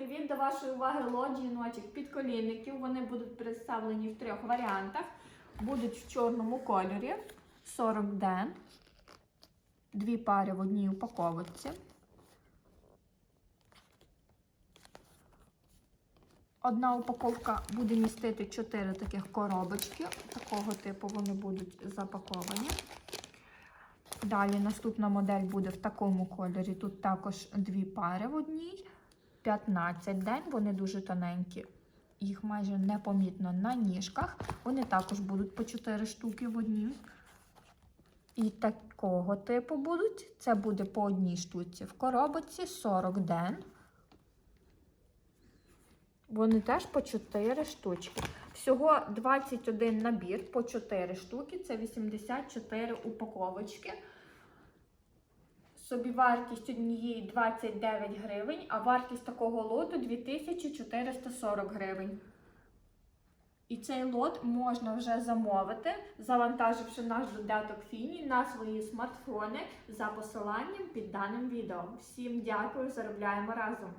привіт! До вашої уваги лот жіночок підколінників. Вони будуть представлені в трьох варіантах. Будуть в чорному кольорі 40 ден. Дві пари в одній упаковці. Одна упаковка буде містити 4 таких коробочки. Такого типу вони будуть запаковані. Далі наступна модель буде в такому кольорі. Тут також дві пари в одній. 15 день, вони дуже тоненькі. Їх майже непомітно на ніжках. Вони також будуть по 4 штуки в одній. І такого типу будуть. Це буде по одній штуці в коробочці 40 ден. Вони теж по 4 штучки. Всього 21 набір по 4 штуки. Це 84 упаковочки. Собівартість однієї 29 гривень, а вартість такого лоту 2440 гривень. І цей лот можна вже замовити, завантаживши наш додаток Фіні на свої смартфони за посиланням під даним відео. Всім дякую, заробляємо разом!